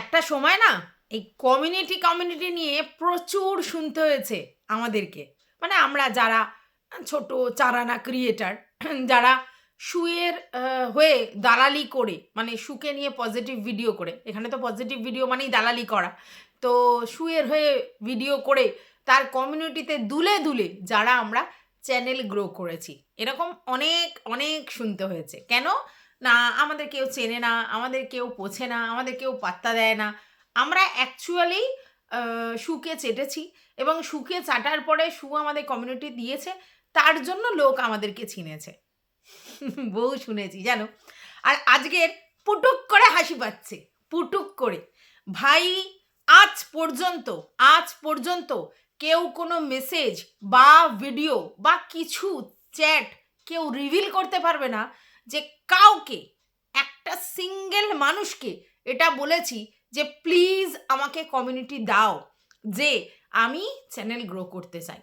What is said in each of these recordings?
একটা সময় না এই কমিউনিটি কমিউনিটি নিয়ে প্রচুর শুনতে হয়েছে আমাদেরকে। মানে আমরা যারা ছোট চারানা ক্রিয়েটার যারা শুয়ের হয়ে দালালি করে মানে শুকে নিয়ে পজিটিভ ভিডিও করে। এখানে তো পজিটিভ ভিডিও মানেই দালালি করা। তো শুয়ের হয়ে ভিডিও করে তার কমিউনিটিতে দুলে দুলে যারা আমরা চ্যানেল গ্রো করেছি। এরকম অনেক অনেক শুনতে হয়েছে। কেন? না, আমাদের কেউ চেনে না, আমাদের কেউ পোছে না, আমাদের কেউ পাত্তা দেয় না। আমরা অ্যাকচুয়ালি শুকে চেটেছি এবং শুকে চাটার পরে শু আমাদের কমিউনিটি দিয়েছে, তার জন্য লোক আমাদেরকে চিনেছে। বউ শুনেছি, জানো? আর আজকের পুটুক করে হাসি পাচ্ছে, পুটুক করে। ভাই, আজ পর্যন্ত আজ পর্যন্ত কেউ কোনো মেসেজ বা ভিডিও বা কিছু চ্যাট কেউ রিভিল করতে পারবে না। যে কাউকে, একটা সিঙ্গেল মানুষকে এটা বলেছি যে প্লিজ আমাকে কমিউনিটি দাও, যে আমি চ্যানেল গ্রো করতে চাই।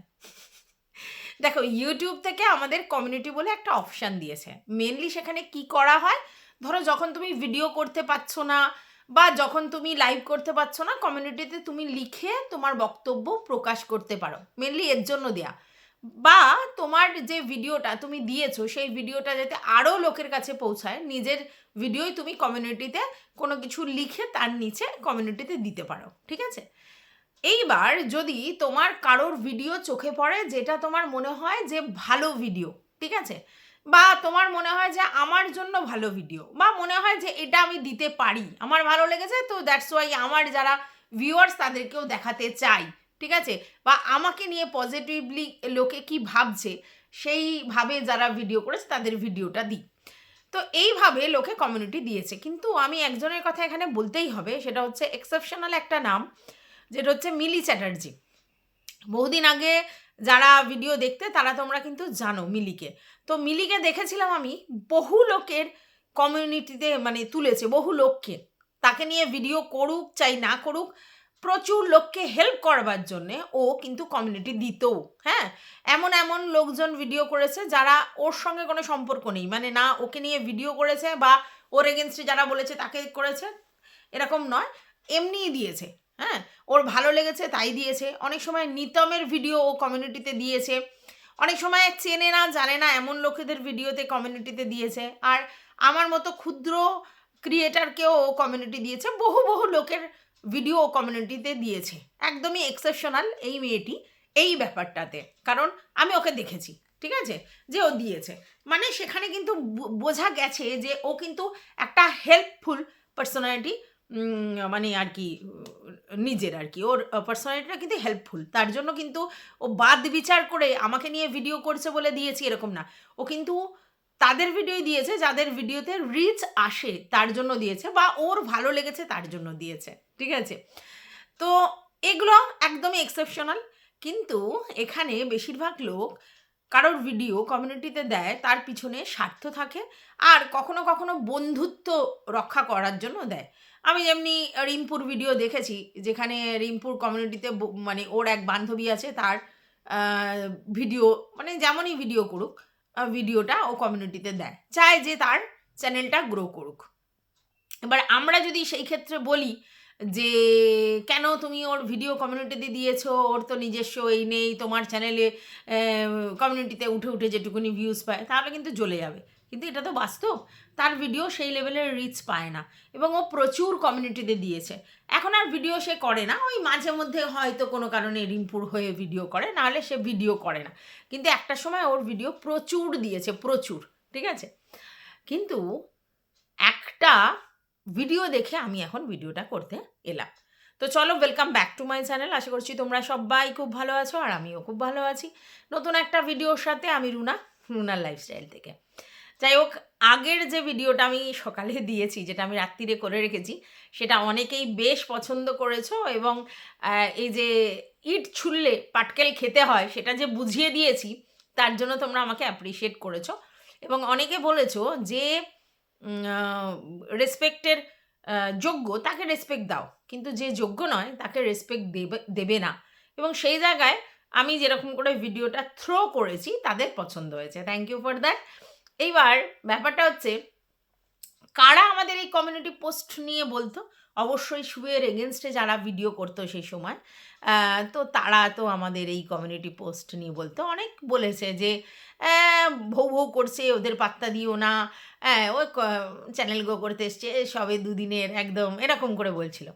দেখো ইউটিউব থেকে আমাদের কমিউনিটি বলে একটা অপশান দিয়েছে। মেনলি সেখানে কি করা হয়? ধরো, যখন তুমি ভিডিও করতে পারছ না বা যখন তুমি লাইভ করতে পারছ না কমিউনিটিতে তুমি লিখে তোমার বক্তব্য প্রকাশ করতে পারো। মেনলি এর জন্য দেয়া। বা তোমার যে ভিডিওটা তুমি দিয়েছ, সেই ভিডিওটা যাতে আরও লোকের কাছে পৌঁছায়, নিজের ভিডিওই তুমি কমিউনিটিতে কোনো কিছু লিখে তার নিচে কমিউনিটিতে দিতে পারো, ঠিক আছে? এইবার যদি তোমার কারোর ভিডিও চোখে পড়ে যেটা তোমার মনে হয় যে ভালো ভিডিও, ঠিক আছে? বা তোমার মনে হয় যে আমার জন্য ভালো ভিডিও, বা মনে হয় যে এটা আমি দিতে পারি, আমার ভালো লেগেছে, তো দ্যাটস ওয়াই আমার যারা ভিউয়ার্স তাদেরকেও দেখাতে চাই ঠিক আছে? বা আমাকে নিয়ে পজিটিভলি লোকে কি ভাবছে, সেইভাবে যারা ভিডিও করেছে তাদের ভিডিওটা দিই তো এইভাবে লোকে কমিউনিটি দিয়েছে। কিন্তু আমি একজনের কথা এখানে বলতেই হবে, সেটা হচ্ছে এক্সেপশনাল একটা নাম, যেটা হচ্ছে মিলি চ্যাটার্জি। বহুদিন আগে যারা ভিডিও দেখতে, তারা তোমরা কিন্তু জানো মিলিকে। তো মিলিকে দেখেছিলাম আমি, বহু লোকের কমিউনিটিতে মানে তুলেছে, বহু লোককে। তাকে নিয়ে ভিডিও করুক, চাই না করুক প্রচুর লোককে হেল্প করবার জন্যে ও কিন্তু কমিউনিটি দিত হ্যাঁ? এমন এমন লোকজন ভিডিও করেছে যারা ওর সঙ্গে কোনো সম্পর্ক নেই। মানে না, ওকে নিয়ে ভিডিও করেছে বা ওর এগেনস্টে যারা বলেছে তাকে করেছে, এরকম নয়। এমনিই দিয়েছে হ্যাঁ? ওর ভালো লেগেছে, তাই দিয়েছে। অনেক সময় নিতমের ভিডিও ও কমিউনিটিতে দিয়েছে। অনেক সময় চেনে না, জানে না, এমন লোকেদের ভিডিওতে কমিউনিটিতে দিয়েছে। আর আমার মতো ক্ষুদ্র ক্রিয়েটারকেও ও কমিউনিটি দিয়েছে। বহু বহু লোকের ভিডিও কমিউনিটিতে দিয়েছে। একদমই এক্সেপশনাল এই মেয়েটি এই ব্যাপারটাতে। কারণ আমি ওকে দেখেছি, ঠিক আছে? যে ও দিয়েছে। মানে সেখানে কিন্তু বোঝা গেছে যে ও কিন্তু একটা হেল্পফুল পার্সোনালিটি মানে আর কি, নিজের আর কি। ওর পার্সোনালিটিটা কিন্তু হেল্পফুল তার জন্য কিন্তু ও বাদ বিচার করে আমাকে নিয়ে ভিডিও করছে বলে দিয়েছি, এরকম না। ও কিন্তু তাদের ভিডিও দিয়েছে, যাদের ভিডিওতে রিচ আসে তার জন্য দিয়েছে বা ওর ভালো লেগেছে তার জন্য দিয়েছে, ঠিক আছে? তো এগুলো একদমই এক্সেপশনাল কিন্তু এখানে বেশিরভাগ লোক কারোর ভিডিও কমিউনিটিতে দেয়, তার পিছনে স্বার্থ থাকে আর কখনো কখনো বন্ধুত্ব রক্ষা করার জন্য দেয়। আমি যেমনি রিমপুর ভিডিও দেখেছি, যেখানে রিমপুর কমিউনিটিতে মানে ওর এক বান্ধবী আছে, তার ভিডিও মানে যেমনই ভিডিও করুক ভিডিওটা ও কমিউনিটিতে দেয়। চায় যে তার চ্যানেলটা গ্রো করুক। এবার আমরা যদি সেই ক্ষেত্রে বলি যে, কেন তুমি ওর ভিডিও কমিউনিটিতে দিয়েছ? ওর তো নিজস্ব এই নেই, তোমার চ্যানেলে কমিউনিটিতে উঠে উঠে যেটুকুনি ভিউজ পায়, তাহলে কিন্তু জ্বলে যাবে। কিন্তু এটা তো বাস্তব। তার ভিডিও সেই লেভেলের রিচ পায় না। এবং ও প্রচুর কমিউনিটিতে দিয়েছে। এখন আর ভিডিও সে করে না। ওই মাঝে মধ্যে হয়তো কোনো কারণে রিম্পুর হয়ে ভিডিও করে, নাহলে সে ভিডিও করে না। কিন্তু একটা সময় ওর ভিডিও প্রচুর দিয়েছে, প্রচুর, ঠিক আছে? কিন্তু একটা ভিডিও দেখে আমি এখন ভিডিওটা করতে এলাম। তো চলো welcome back to my channel আশা করছি তোমরা সবাই খুব ভালো আছো আর আমিও খুব ভালো আছি। নতুন একটা ভিডিওর সাথে আমি রুনা, রুনার লাইফস্টাইল থেকে। যাই হোক আগের যে ভিডিওটা আমি সকালে দিয়েছি, যেটা আমি রাত্রিরে করে রেখেছি, সেটা অনেকেই বেশ পছন্দ করেছ এবং এই যে ইট ছুললে পাটকেল খেতে হয়, সেটা যে বুঝিয়ে দিয়েছি, তার জন্য তোমরা আমাকে অ্যাপ্রিসিয়েট করেছ। এবং অনেকে বলেছ যে রেসপেক্টের যোগ্য তাকে রেসপেক্ট দাও, কিন্তু যে যোগ্য নয়, তাকে রেসপেক্ট দেবে দেবে না। এবং সেই জায়গায় আমি যেরকম করে ভিডিওটা থ্রো করেছি, তাদের পছন্দ হয়েছে। থ্যাংক ইউ ফর দ্যাট এইবার ব্যাপারটা হচ্ছে, কারা আমাদের এই কমিউনিটি পোস্ট নিয়ে বলতো? অবশ্যই শুয়ের এগেনস্টে যারা ভিডিও করতো সেই সময় তো তারা তো আমাদের এই কমিউনিটি পোস্ট নিয়ে বলতো। অনেক বলেছে যে ভৌ ভৌ করছে, ওদের পাত্তা দিও না ওই চ্যানেল গো করতে এসছে, সবে দুদিনের একদম এরকম করে বলছিল।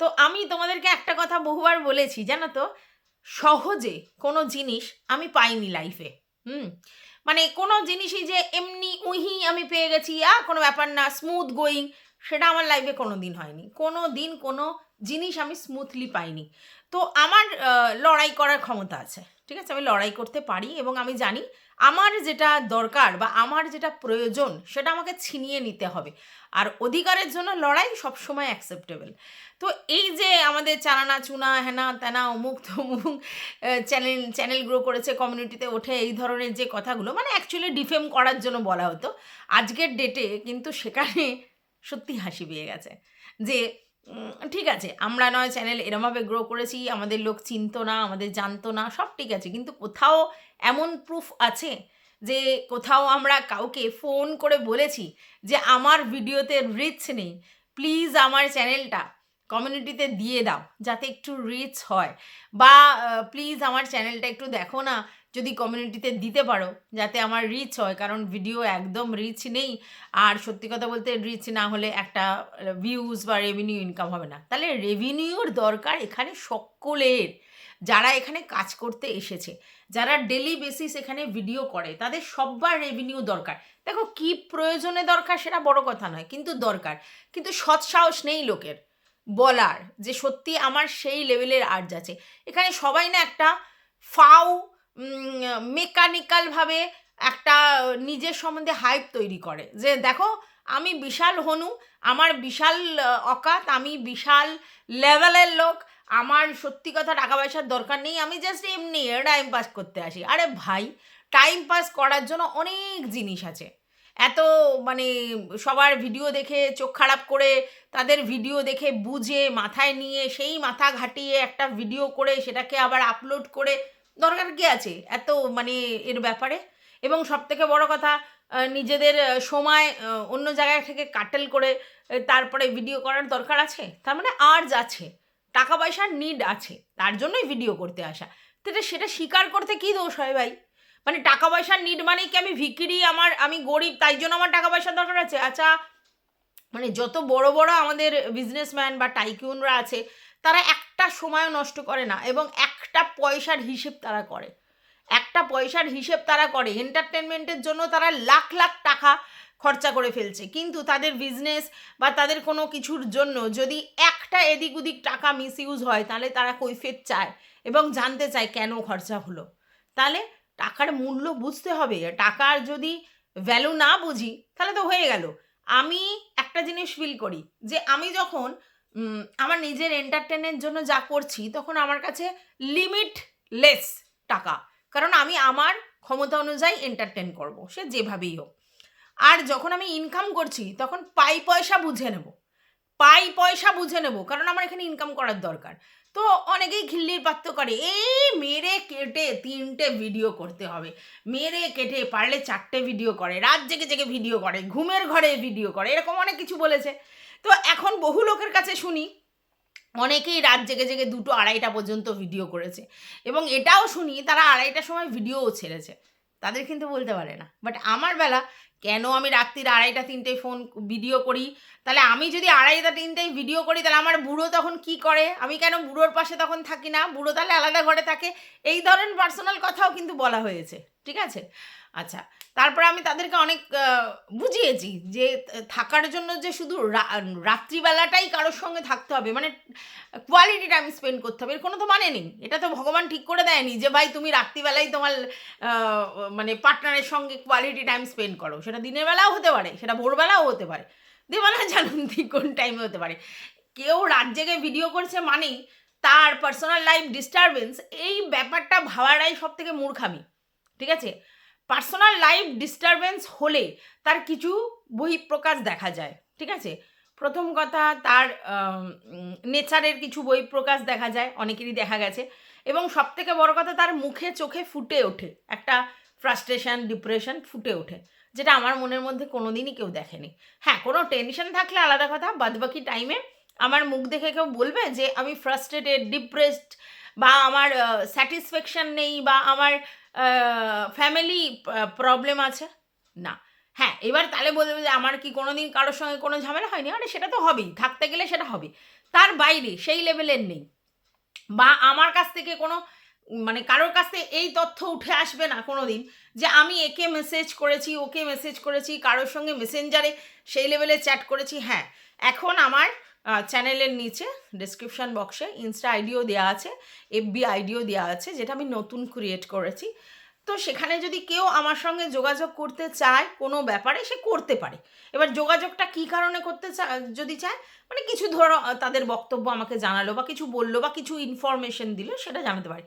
তো আমি তোমাদেরকে একটা কথা বহুবার বলেছি, জানো তো? সহজে কোনো জিনিস আমি পাইনি লাইফে হুম? মানে কোনো জিনিসই যে এমনি উহি আমি পেয়ে গেছি আ কোনো ব্যাপার না স্মুথ গোয়িং সেটা আমার লাইফে কোনো দিন হয়নি। কোনো দিন কোনো জিনিস আমি স্মুথলি পাইনি। তো আমার লড়াই করার ক্ষমতা আছে, ঠিক আছে? আমি লড়াই করতে পারি এবং আমি জানি আমার যেটা দরকার বা আমার যেটা প্রয়োজন সেটা আমাকে ছিনিয়ে নিতে হবে। আর অধিকারের জন্য লড়াই সবসময় অ্যাকসেপ্টেবল তো এই যে আমাদের চালানা চুনা, হেনা, তেনা, অমুক, তমুক চ্যানেল চ্যানেল গ্রো করেছে কমিউনিটিতে ওঠে, এই ধরনের যে কথাগুলো মানে অ্যাকচুয়ালি ডিফেম করার জন্য বলা হতো। আজকের ডেটে কিন্তু সেখানে সত্যি হাসি পেয়ে গেছে। যে ঠিক আছে, আমরা নয় চ্যানেল এরমভাবে গ্রো করেছি, আমাদের লোক চিনতো না, আমাদের জানতো না, সব ঠিক আছে, কিন্তু কোথাও এমন প্রুফ আছে যে, কোথাও আমরা কাউকে ফোন করে বলেছি যে, আমার ভিডিওতে রিচ নেই প্লিজ আমার চ্যানেলটা কমিউনিটিতে দিয়ে দাও, যাতে একটু রিচ হয়। বা প্লিজ আমার চ্যানেলটা একটু দেখো না যদি কমিউনিটিতে দিতে পারো, যাতে আমার রিচ হয়, কারণ ভিডিও একদম রিচ নেই। আর সত্যি কথা বলতে রিচ না হলে একটা ভিউজ বা রেভিনিউ ইনকাম হবে না। তাহলে রেভিনিউর দরকার এখানে সকলের, যারা এখানে কাজ করতে এসেছে। যারা ডেলি বেসিস এখানে ভিডিও করে, তাদের সব্বার রেভিনিউ দরকার। দেখো, কি প্রয়োজনে দরকার সেটা বড় কথা নয়, কিন্তু দরকার। কিন্তু সৎসাহস নেই লোকের। বলার যে সত্যি আমার সেই লেভেলের আর্জ আছে। এখানে সবাই না একটা ফাউ মেকানিক্যালভাবে একটা নিজের সম্বন্ধে হাইপ তৈরি করে। যে দেখো, আমি বিশাল হনু, আমার বিশাল অকাত, আমি বিশাল লেভেলের লোক, আমার সত্যি কথা টাকা পয়সার দরকার নেই, আমি জাস্ট এমনি টাইম পাস করতে আসি। আরে ভাই টাইম পাস করার জন্য অনেক জিনিস আছে। এত মানে সবার ভিডিও দেখে, চোখ খারাপ করে, তাদের ভিডিও দেখে, বুঝে, মাথায় নিয়ে, সেই মাথা ঘাটিয়ে একটা ভিডিও করে, সেটাকে আবার আপলোড করে দরকার কি আছে? এত মানে এর ব্যাপারে? এবং সবথেকে বড় কথা নিজেদের সময় অন্য জায়গায় থেকে কাটেল করে তারপরে ভিডিও করার দরকার আছে? তার মানে আর্জ আছে টাকা পয়সার নিড আছে, তার জন্যই ভিডিও করতে আসা। তো সেটা স্বীকার করতে কি দোষ হয় ভাই? মানে টাকা পয়সার নিড মানে কি আমি ভিকিরি আমার, আমি গরিব, তাই জন্য আমার টাকা পয়সার দরকার আছে? আচ্ছা মানে যত বড় বড় আমাদের বিজনেসম্যান বা টাইকিউনরা আছে, তারা একটা সময়ও নষ্ট করে না এবং একটা পয়সার হিসেব তারা করে। একটা পয়সার হিসেব তারা করে এন্টারটেনমেন্টের জন্য তারা লাখ লাখ টাকা খরচা করে ফেলছে। কিন্তু তাদের বিজনেস বা তাদের কোনো কিছুর জন্য যদি একটা এদিক ওদিক টাকা মিস ইউজ হয়, তাহলে তারা কৈফিয়ত চায় এবং জানতে চায় কেন খরচা হলো। তাহলে টাকার মূল্য বুঝতে হবে। টাকার যদি ভ্যালু না বুঝি, তাহলে তো হয়ে গেল। আমি একটা জিনিস ফিল করি যে আমি যখন আমার নিজের এন্টারটেনের জন্য যা করছি, তখন আমার কাছে লিমিটলেস টাকা। কারণ আমি আমার ক্ষমতা অনুযায়ী এন্টারটেন করব, সে যেভাবেই হোক। আর যখন আমি ইনকাম করছি, তখন পাই পয়সা বুঝে নেব। পাই পয়সা বুঝে নেব, কারণ আমার এখানে ইনকাম করার দরকার। তো অনেকেই খিল্লির পাত্র করে, এই মেরে কেটে তিনটে ভিডিও করতে হবে। মেরে কেটে পারলে চারটে ভিডিও করে, রাত জেগে জেগে ভিডিও করে, ঘুমের ঘরে ভিডিও করে, এরকম অনেক কিছু বলেছে। তো এখন বহু লোকের কাছে শুনি, অনেকেই রাত জেগে জেগে দুটো আড়াইটা পর্যন্ত ভিডিও করেছে। এবং এটাও শুনি, তারা আড়াইটার সময় ভিডিওও ছেড়েছে। তাদের কিন্তু বলতে পারে না। বাট আমার বেলা, কেন আমি রাত্রির আড়াইটা তিনটেয় ফোন ভিডিও করি? তাহলে আমি যদি আড়াইটা তিনটেয় ভিডিও করি, তাহলে আমার বুড়ো তখন কি করে? আমি কেন বুড়োর পাশে তখন থাকি না? বুড়ো তাহলে আলাদা ঘরে থাকে? এই ধরনের পার্সোনাল কথাও কিন্তু বলা হয়েছে। ঠিক আছে? আচ্ছা তারপরে আমি তাদেরকে অনেক বুঝিয়েছি যে থাকার জন্য যে শুধু রাত্রিবেলাটাই কারোর সঙ্গে থাকতে হবে মানে কোয়ালিটি টাইম স্পেন্ড করতে হবে, এর কোনো তো মানে নেই। এটা তো ভগবান ঠিক করে দেয়নি যে, ভাই, তুমি রাত্রিবেলায় তোমার মানে পার্টনারের সঙ্গে কোয়ালিটি টাইম স্পেন্ড করো। সেটা দিনের বেলাও হতে পারে, সেটা ভোরবেলাও হতে পারে দিনবেলা জানুন ঠিক কোন টাইমে হতে পারে। কেউ রাত জেগে ভিডিও করছে মানেই তার পার্সোনাল লাইফ ডিস্টারবেন্স এই ব্যাপারটা ভাবাটাই সব থেকে মূর্খামি, ঠিক আছে? পার্সোনাল লাইফ ডিস্টারবেন্স হলে তার কিছু বহিঃপ্রকাশ দেখা যায়, ঠিক আছে? প্রথম কথা, তার নেচারের কিছু বহিঃপ্রকাশ দেখা যায়, অনেকেরই দেখা গেছে। এবং সব থেকে বড় কথা, তার মুখে চোখে ফুটে ওঠে, একটা ফ্রাস্ট্রেশন ডিপ্রেশন ফুটে ওঠে, যেটা আমার মনের মধ্যে কোনোদিনই কেউ দেখেনি। হ্যাঁ কোনো টেনশন থাকলে আলাদা কথা, বাদবাকি টাইমে আমার মুখ দেখে কেউ বলবে যে, আমি ফ্রাস্ট্রেটেড ডিপ্রেসড বা আমার স্যাটিসফ্যাকশন নেই বা আমার ফ্যামিলি প্রবলেম আছে? না। হ্যাঁ এবার তাহলে বলবে যে আমার কি কোনো দিন কারোর সঙ্গে কোনো ঝামেলা হয়নি? আরে, সেটা তো হবেই। থাকতে গেলে সেটা হবে। তার বাইরে সেই লেভেলের নেই। বা আমার কাছ থেকে কোনো মানে কারোর কাছ থেকে এই তথ্য উঠে আসবে না কোনো দিন যে আমি একে মেসেজ করেছি, ওকে মেসেজ করেছি, কারোর সঙ্গে মেসেঞ্জারে সেই লেভেলে চ্যাট করেছি। হ্যাঁ এখন আমার চ্যানেলের নিচে ডিসক্রিপশান বক্সে ইনস্টা আইডিও দেওয়া আছে এফবি আইডিও দেওয়া আছে, যেটা আমি নতুন ক্রিয়েট করেছি। তো সেখানে যদি কেউ আমার সঙ্গে যোগাযোগ করতে চায় কোনো ব্যাপারে, সে করতে পারে। এবার যোগাযোগটা কী কারণে করতে চায় যদি চায় মানে কিছু ধরো তাদের বক্তব্য আমাকে জানালো বা কিছু বলল বা কিছু ইনফরমেশন দিল, সেটা জানাতে পারে।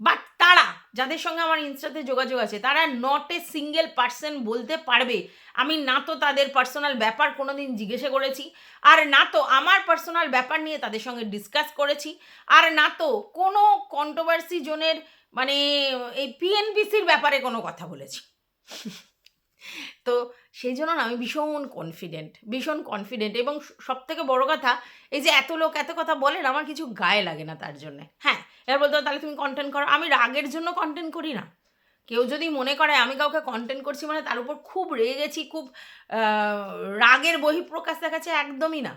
বাট তারা, যাদের সঙ্গে আমার ইনস্টাতে যোগাযোগ আছে, তারা নট এ সিঙ্গেল পার্সন বলতে পারবে। আমি না তো তাদের পার্সোনাল ব্যাপার কোনো দিন জিজ্ঞেসে করেছি, আর না তো আমার পার্সোনাল ব্যাপার নিয়ে তাদের সঙ্গে ডিসকাস করেছি, আর না তো কোনো কন্ট্রোভার্সি জোনের মানে এই পিএনপিসির ব্যাপারে কোনো কথা বলেছি। তো সেই জন্য না আমি ভীষণ কনফিডেন্ট ভীষণ কনফিডেন্ট এবং সব থেকে বড়ো কথা, এই যে এত লোক এত কথা বলেন আমার কিছু গায়ে লাগে না তার জন্যে। হ্যাঁ এবার বলতে তাহলে তুমি কন্টেন্ট করো, আমি রাগের জন্য কন্টেন্ট করি না। কেউ যদি মনে করে আমি কাউকে কন্টেন্ট করছি মানে তার উপর খুব রেগে গেছি খুব রাগের বহিঃপ্রকাশ দেখাচ্ছে একদমই না।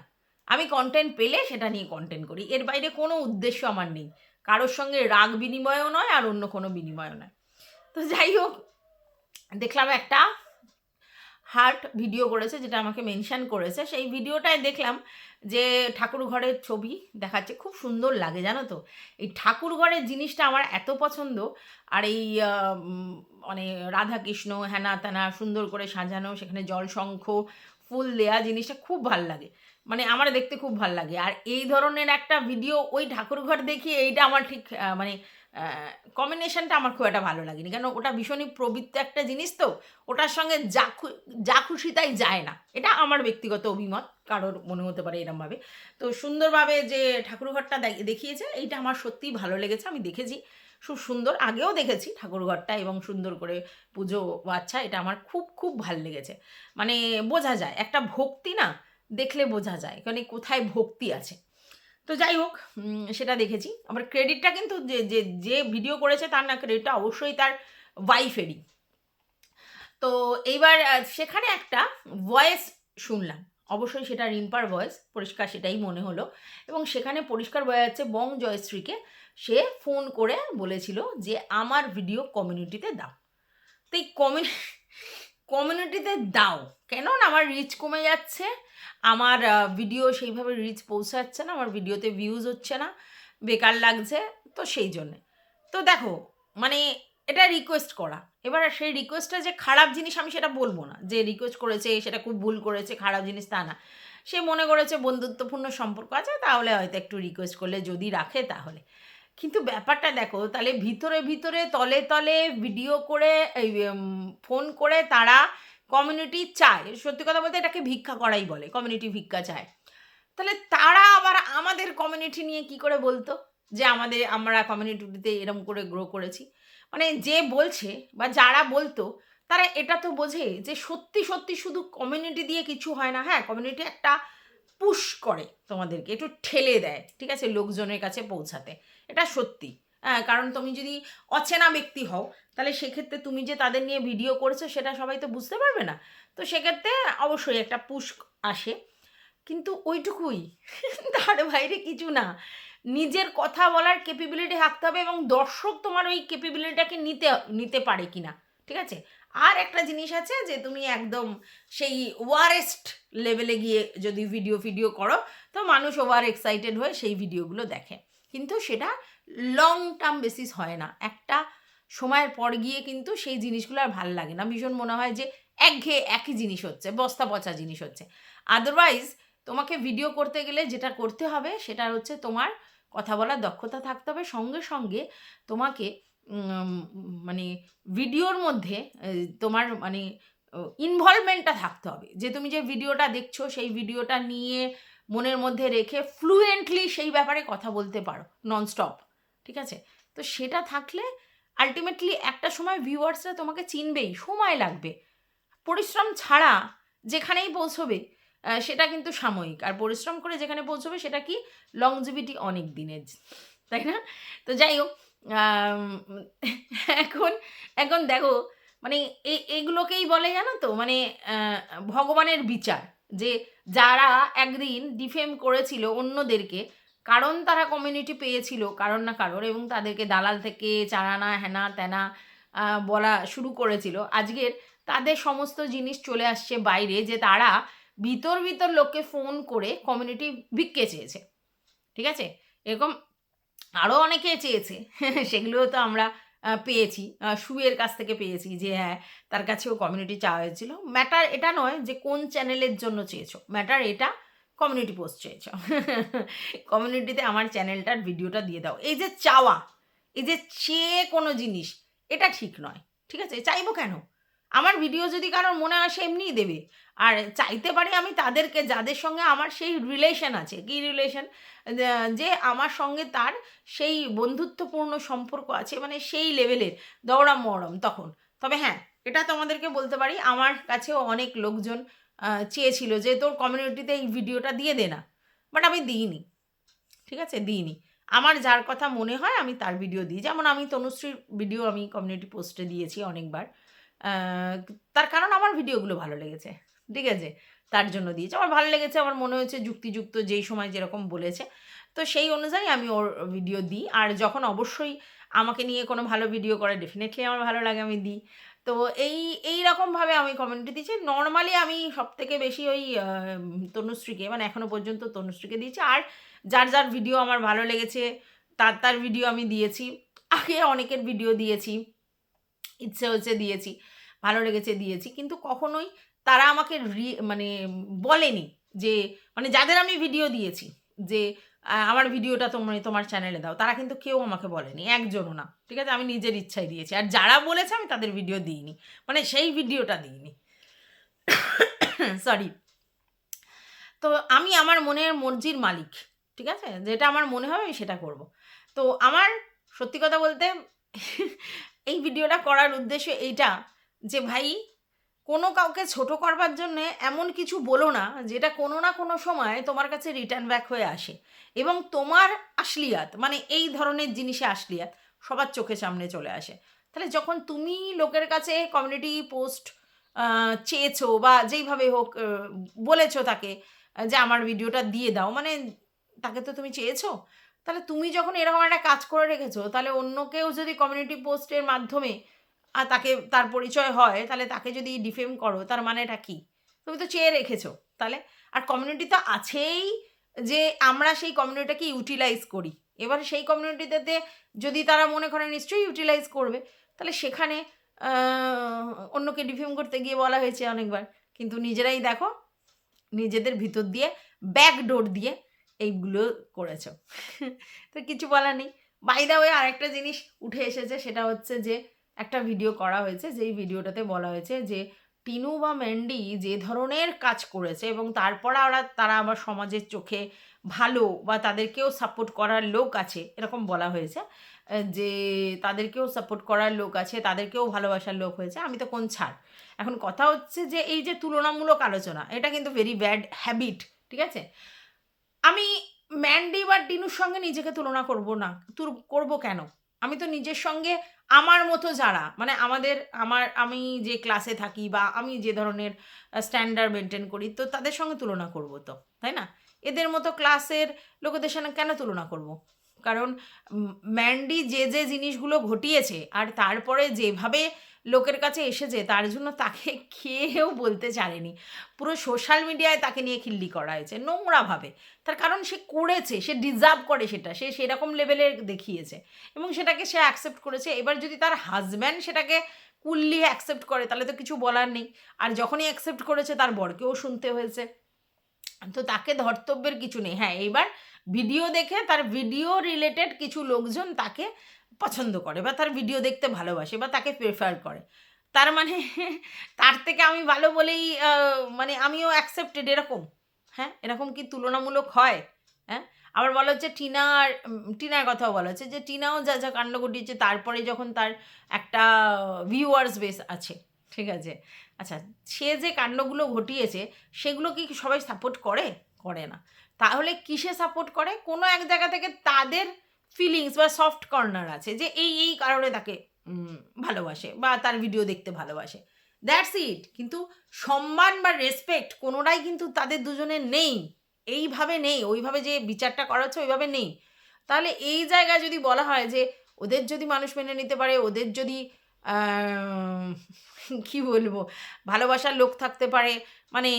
আমি কন্টেন্ট পেলে সেটা নিয়ে কন্টেন্ট করি, এর বাইরে কোনো উদ্দেশ্য আমার নেই। কারোর সঙ্গে রাগ বিনিময়ও নয় আর অন্য কোনো বিনিময়ও নয়। তো যাই হোক, দেখলাম একটা হার্ট ভিডিও করেছে, যেটা আমাকে মেনশন করেছে। সেই ভিডিওটায় দেখলাম যে ঠাকুর ঘরের ছবি দেখাচ্ছে, খুব সুন্দর লাগে, জানো তো? এই ঠাকুর ঘরের জিনিসটা আমার এত পছন্দ, আর এই মানে রাধাকৃষ্ণ হ্যানা ত্যানা সুন্দর করে সাজানো, সেখানে জল শঙ্খ, ফুল দেয়া জিনিসটা খুব ভালো লাগে। মানে আমার দেখতে খুব ভালো লাগে। আর এই ধরনের একটা ভিডিও ওই ঠাকুর ঘর দেখি এইটা আমার ঠিক মানে কম্বিনেশনটা আমার খুব একটা ভালো লাগেনি। কেন, ওটা ভীষণই প্রবৃত্ত একটা জিনিস তো, ওটার সঙ্গে যা যা খুশি তাই যায় না। এটা আমার ব্যক্তিগত অভিমত, কারোর মনে হতে পারে এরমভাবে। তো সুন্দরভাবে যে ঠাকুরঘরটা দেখিয়েছে, এইটা আমার সত্যিই ভালো লেগেছে, আমি দেখেছি। খুব সুন্দর, আগেও দেখেছি ঠাকুরঘরটা এবং সুন্দর করে পুজো আচ্ছা এটা আমার খুব খুব ভালো লেগেছে। মানে বোঝা যায়, একটা ভক্তি না, দেখলে বোঝা যায় মানে কোথায় ভক্তি আছে। তো যাই হোক সেটা দেখেছি। আবার ক্রেডিটটা কিন্তু যে যে যে ভিডিও করেছে তার না ক্রেডিটটা অবশ্যই তার ওয়াইফেরই তো এইবার সেখানে একটা ভয়েস শুনলাম। অবশ্যই সেটা রিম্পার ভয়েস পরিষ্কার সেটাই মনে হলো। এবং সেখানে পরিষ্কার বোঝা যাচ্ছে বং জয়শ্রীকে সে ফোন করে বলেছিল যে, আমার ভিডিও কমিউনিটিতে দাও। তো এই কমিউনি কমিউনিটিতে দাও। কেন না আমার রিচ কমে যাচ্ছে। আমার ভিডিও সেইভাবে রিচ পৌঁছাচ্ছে না। আমার ভিডিওতে ভিউজ হচ্ছে না। বেকার লাগছে। তো সেই জন্যে। তো দেখো মানে এটা রিকোয়েস্ট করা। এবার সেই রিকোয়েস্টটা যে খারাপ জিনিস আমি সেটা বলব না। যে রিকোয়েস্ট করেছে, সেটা খুব ভুল করেছে, খারাপ জিনিস তা না। সে মনে করেছে বন্ধুত্বপূর্ণ সম্পর্ক আছে, তাহলে হয়তো একটু রিকোয়েস্ট করলে যদি রাখে তাহলে। কিন্তু ব্যাপারটা দেখো, তাহলে ভিতরে ভিতরে, তলে তলে ভিডিও করে, এই ফোন করে তারা কমিউনিটি চায়। সত্যি কথা বলতে এটাকে ভিক্ষা করাই বলে কমিউনিটি ভিক্ষা চায়। তাহলে তারা আবার আমাদের কমিউনিটি নিয়ে কি করে বলতো? যে আমাদের, আমরা কমিউনিটিতে এরম করে গ্রো করেছি। মানে যে বলছে বা যারা বলতো, তারা এটা তো বোঝে যে সত্যি সত্যি শুধু কমিউনিটি দিয়ে কিছু হয় না। হ্যাঁ কমিউনিটি একটা পুশ করে তোমাদেরকে, একটু ঠেলে দেয়, ঠিক আছে, লোকজনের কাছে পৌঁছাতে। এটা সত্যি। হ্যাঁ কারণ তুমি যদি অচেনা ব্যক্তি হও, তাহলে সেক্ষেত্রে তুমি যে তাদের নিয়ে ভিডিও করেছ, সেটা সবাই তো বুঝতে পারবে না। তো সেক্ষেত্রে অবশ্যই একটা পুশ আসে। কিন্তু ওইটুকুই। তার বাইরে কিছু না। নিজের কথা বলার ক্যাপেবিলিটি থাকতে হবে এবং দর্শক তোমার ওই ক্যাপেবিলিটিটাকে নিতে নিতে পারে কি না ঠিক আছে? আর একটা জিনিস আছে যে তুমি একদম সেই ওয়ারেস্ট লেভেলে গিয়ে যদি ভিডিও ফিডিও করো, তো মানুষ ওভার এক্সাইটেড হয়ে সেই ভিডিওগুলো দেখে। কিন্তু সেটা লং টার্ম বেসিস হয় না। একটা সময়ের পর গিয়ে কিন্তু সেই জিনিসগুলো আর ভালো লাগে না। ভীষণ মনে হয় যে একঘেয়ে একই জিনিস হচ্ছে, বস্তা পচা জিনিস হচ্ছে। আদারওয়াইজ তোমাকে ভিডিও করতে গেলে যেটা করতে হবে সেটা হচ্ছে তোমার কথা বলার দক্ষতা থাকতে হবে। সঙ্গে সঙ্গে তোমাকে মানে ভিডিওর মধ্যে তোমার মানে ইনভলভমেন্টটা থাকতে হবে। যে তুমি যে ভিডিওটা দেখছ, সেই ভিডিওটা নিয়ে মনের মধ্যে রেখে ফ্লুয়েন্টলি সেই ব্যাপারে কথা বলতে পারো ননস্টপ ঠিক আছে? তো সেটা থাকলে আলটিমেটলি একটা সময় ভিউয়ার্সরা তোমাকে চিনবেই, সময় লাগবে। পরিশ্রম ছাড়া যেখানেই পৌঁছবে সেটা কিন্তু সাময়িক। আর পরিশ্রম করে যেখানে পৌঁছবে, সেটা কি? লংজিভিটি অনেক দিনের, তাই না? তো যাই হোক এখন এখন দেখো মানে এগুলোকেই বলে জানো তো মানে ভগবানের বিচার যে যারা একদিন ডিফেম করেছিল অন্যদেরকে কারণ তারা কমিউনিটি পেয়েছিল কারণ না কারোর এবং তাদেরকে দালাল থেকে চারানা হ্যানা ত্যানা আহ, বলা শুরু করেছিল। আজকের তাদের সমস্ত জিনিস চলে আসছে বাইরে যে তারা ভিতর ভিতর লোককে ফোন করে কমিউনিটি ভিক্ষে চেয়েছে। ঠিক আছে? এরকম আরও অনেকে চেয়েছে। সেগুলোও তো আমরা পেয়েছি। সুয়ের কাছ থেকে পেয়েছি যে হ্যাঁ তার কাছেও কমিউনিটি চাওয়া হয়েছিল ম্যাটার এটা নয় যে, কোন চ্যানেলের জন্য চেয়েছো। ম্যাটার এটা কমিউনিটি পোস্ট চেয়েছ। কমিউনিটিতে আমার চ্যানেলটার ভিডিওটা দিয়ে দাও। এই যে চাওয়া, এই যে চেয়ে কোনো জিনিস, এটা ঠিক নয়। ঠিক আছে? চাইব কেন? আমার ভিডিও যদি কারোর মনে আসে এমনিই দেবে। আর চাইতে পারি আমি তাদেরকে যাদের সঙ্গে আমার সেই রিলেশন আছে। কী রিলেশন যে আমার সঙ্গে তার সেই বন্ধুত্বপূর্ণ সম্পর্ক আছে মানে সেই লেভেলের দৌড়াম, মরম, তখন। তবে হ্যাঁ এটা তোমাদেরকে বলতে পারি, আমার কাছেও অনেক লোকজন চেয়েছিল যে তোর কমিউনিটিতে এই ভিডিওটা দিয়ে দে না। বাট আমি দিইনি। ঠিক আছে? দিইনি। আমার যার কথা মনে হয় আমি তার ভিডিও দিই। যেমন আমি তনুশ্রীর ভিডিও আমি কমিউনিটি পোস্টে দিয়েছি অনেকবার। তার কারণ আমার ভিডিওগুলো ভালো লেগেছে, ঠিক আছে? তার জন্য দিয়েছে। আমার ভালো লেগেছে, আমার মনে হয়েছে যুক্তিযুক্ত যেই সময় যেরকম বলেছে। তো সেই অনুযায়ী আমি ওর ভিডিও দিই। আর যখন অবশ্যই আমাকে নিয়ে কোনো ভালো ভিডিও করে ডেফিনেটলি আমার ভালো লাগে, আমি দিই। তো এই এই রকমভাবে আমি কমেন্টে দিয়েছি। নর্মালি আমি সব থেকে বেশি ওই তনুশ্রীকে মানে এখনও পর্যন্ত তনুশ্রীকে দিয়েছি। আর যার যার ভিডিও আমার ভালো লেগেছে, তার তার ভিডিও আমি দিয়েছি। আগে অনেকের ভিডিও দিয়েছি। ইচ্ছে হচ্ছে দিয়েছি, ভালো লেগেছে দিয়েছি, কিন্তু কখনোই তারা আমাকে রি মানে বলেনি যে মানে যাদের আমি ভিডিও দিয়েছি যে আমার ভিডিওটা তোমরা তোমার চ্যানেলে দাও, তারা কিন্তু কেউ আমাকে বলেনি, একজনও না, ঠিক আছে? আমি নিজের ইচ্ছায় দিয়েছি, আর যারা বলেছে আমি তাদের ভিডিও দিইনি মানে সেই ভিডিওটা দিইনি। সরি তো আমি আমার মনের মর্জির মালিক, ঠিক আছে? যেটা আমার মনে হবে আমি সেটা করব। তো আমার সত্যি কথা বলতে এই ভিডিওটা করার উদ্দেশ্য এইটা যে ভাই, কোনো কাউকে ছোট করবার জন্য এমন কিছু বলো না যেটা কোনো না কোনো সময় তোমার কাছে রিটার্ন ব্যাক হয়ে আসে। এবং তোমার আসলিয়াত মানে এই ধরনের জিনিসে আসলিয়াত সবার চোখের সামনে চলে আসে। তাহলে যখন তুমি লোকের কাছে কমিউনিটি পোস্ট চেয়েছো বা যেইভাবে হোক বলেছ তাকে যে আমার ভিডিওটা দিয়ে দাও মানে তাকে তো তুমি চেয়েছো? তাহলে তুমি যখন এরকম একটা কাজ করে রেখেছো, তাহলে অন্য কেউ যদি কমিউনিটি পোস্টের মাধ্যমে আর তাকে, তার পরিচয় হয়, তাহলে তাকে যদি ডিফেম করো, তার মানেটা কি? তুমি তো চেয়ে রেখেছো, তাহলে? আর কমিউনিটি তো আছেই যে আমরা সেই কমিউনিটিটাকে ইউটিলাইজ করি। এবার সেই কমিউনিটিতে যদি তারা মনে করে নিশ্চয়ই ইউটিলাইজ করবে, তাহলে সেখানে অন্যকে ডিফেম করতে গিয়ে বলা হয়েছে অনেকবার। কিন্তু নিজেরাই দেখো, নিজেদের ভিতর দিয়ে ব্যাকডোর দিয়ে এইগুলো করেছ। তো কিছু বলার নেই। বাই দা ওয়ে আরেকটা জিনিস উঠে এসেছে, সেটা হচ্ছে যে, একটা ভিডিও করা হয়েছে, যেই ভিডিওটাতে বলা হয়েছে যে, টিনু বা ম্যান্ডি যে ধরনের কাজ করেছে এবং তারপর ওরা তারা আবার সমাজের চোখে ভালো বা তাদেরকেও সাপোর্ট করার লোক আছে, এরকম বলা হয়েছে, যে তাদেরকেও সাপোর্ট করার লোক আছে, তাদেরকেও ভালোবাসার লোক হয়েছে, আমি তো কোন ছাড়। এখন কথা হচ্ছে যে, এই যে তুলনামূলক আলোচনা, এটা কিন্তু ভেরি ব্যাড হ্যাবিট ঠিক আছে? আমি ম্যান্ডি বা ডিনুর সঙ্গে নিজেকে তুলনা করব না। তুর, করব কেন? আমি তো নিজের সঙ্গে আমার মতো যারা মানে আমাদের, আমার, আমি যে ক্লাসে থাকি বা আমি যে ধরনের স্ট্যান্ডার্ড মেনটেন করি, তো তাদের সঙ্গে তুলনা করব তো, তাই না? এদের মতো ক্লাসের লোকেদের সঙ্গে কেন তুলনা করব? কারণ ম্যান্ডি যে যে জিনিসগুলো ঘটিয়েছে, আর তারপরে যেভাবে লোকের কাছে এসেছে, তার জন্য তাকে কেউ বলতে চায়নি। পুরো সোশ্যাল মিডিয়ায় তাকে নিয়ে খিল্লি করা হয়েছে নোংরাভাবে তার কারণ সে করেছে, সে ডিজার্ভ করে সেটা, সে সেরকম লেভেলের দেখিয়েছে এবং সেটাকে সে অ্যাকসেপ্ট করেছে। এবার যদি তার হাজব্যান্ড সেটাকে কুল্লি অ্যাকসেপ্ট করে, তাহলে তো কিছু বলার নেই। আর যখনই অ্যাকসেপ্ট করেছে, তার বরকেও শুনতে হয়েছে। তো তাকে ধর্তব্যের কিছু নেই। হ্যাঁ এবার ভিডিও দেখে তার ভিডিও রিলেটেড কিছু লোকজন তাকে পছন্দ করে বা তার ভিডিও দেখতে ভালোবাসে বা তাকে প্রেফার করে। তার মানে তার থেকে আমি ভালো বলেই মানে আমিও অ্যাকসেপ্টেড এরকম। হ্যাঁ এরকম কি তুলনামূলক হয়? হ্যাঁ আবার বলা হচ্ছে টিনার উম, টিনার কথাও বলা হচ্ছে যে টিনাও যা যা কাণ্ড ঘটিয়েছে তারপরে যখন তার একটা ভিউয়ার্স বেস আছে ঠিক আছে? আচ্ছা সে যে কাণ্ডগুলো ঘটিয়েছে সেগুলো কি সবাই সাপোর্ট করে? করে না। তাহলে কিসে সাপোর্ট করে? কোনো এক জায়গা থেকে তাদের ফিলিংস বা সফট কর্নার আছে যে এই এই কারণে তাকে ভালোবাসে বা তার ভিডিও দেখতে ভালোবাসে। দ্যাটস ইট কিন্তু সম্মান বা রেসপেক্ট কোনোটাই কিন্তু তাদের দুজনের নেই। এইভাবে নেই। ওইভাবে যে বিচারটা করা হচ্ছে ওইভাবে নেই। তাহলে এই জায়গায় যদি বলা হয় যে ওদের যদি মানুষ মেনে নিতে পারে, ওদের যদি কি বলব, ভালোবাসার লোক থাকতে পারে মানে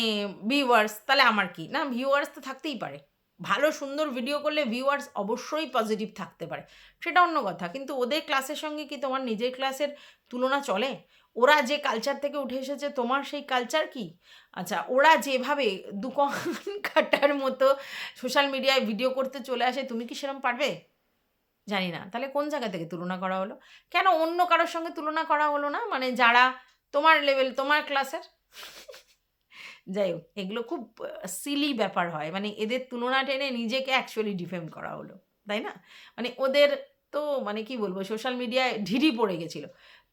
ভিউয়ার্স তাহলে আমার কি? না ভিউয়ার্স তো থাকতেই পারে। ভালো সুন্দর ভিডিও করলে ভিউয়ার্স অবশ্যই পজিটিভ থাকতে পারে। সেটা অন্য কথা, কিন্তু ওদের ক্লাসের সঙ্গে কি তোমার নিজের ক্লাসের তুলনা চলে? ওরা যে কালচার থেকে উঠে এসেছে, তোমার সেই কালচার কি? আচ্ছা ওরা যেভাবে দুকান কাটার মতো সোশ্যাল মিডিয়ায় ভিডিও করতে চলে আসে, তুমি কি সেরকম পারবে? জানি না, তাহলে কোন জায়গা থেকে তুলনা করা হলো? কেন অন্য কারোর সঙ্গে তুলনা করা হলো না? মানে যারা তোমার লেভেল তোমার ক্লাসের যাই হোক, এগুলো খুব সিলি ব্যাপার হয়। মানে এদের তুলনা টেনে নিজেকে অ্যাকচুয়ালি ডিফেম করা হলো, তাই না? মানে ওদের তো মানে কি বলব সোশ্যাল মিডিয়ায় ঢিডি পড়ে গেছিল।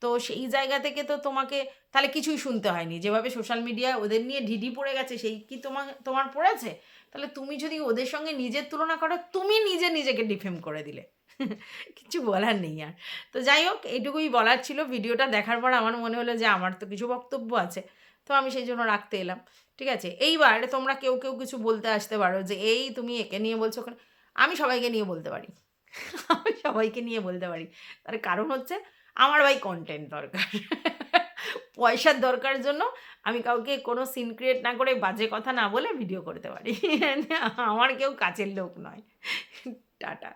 তো সেই জায়গা থেকে তো তোমাকে, তাহলে কিছুই শুনতে হয়নি। যেভাবে সোশ্যাল মিডিয়ায় ওদের নিয়ে ঢিডি পড়ে গেছে, সেই কি তোমার তোমার পড়েছে? তাহলে তুমি যদি ওদের সঙ্গে নিজের তুলনা করো, তুমি নিজে নিজেকে ডিফেম করে দিলে। কিছু বলার নেই আর। তো যাই হোক, এইটুকুই বলার ছিল। ভিডিওটা দেখার পর আমার মনে হলো যে আমার তো কিছু বক্তব্য আছে। তো আমি সেই জন্য রাখতে এলাম। ঠিক আছে? এইবার তোমরা কেউ কেউ কিছু বলতে আসতে পারো যে, এই তুমি একে নিয়ে বলছো ওখানে আমি সবাইকে নিয়ে বলতে পারি। আমি সবাইকে নিয়ে বলতে পারি। তার কারণ হচ্ছে আমার ভাই কন্টেন্ট দরকার। পয়সার দরকার জন্য আমি কাউকে কোনো সিন ক্রিয়েট না করে বাজে কথা না বলে ভিডিও করতে পারি। আমার কেউ কাছের লোক নয়। টাটা।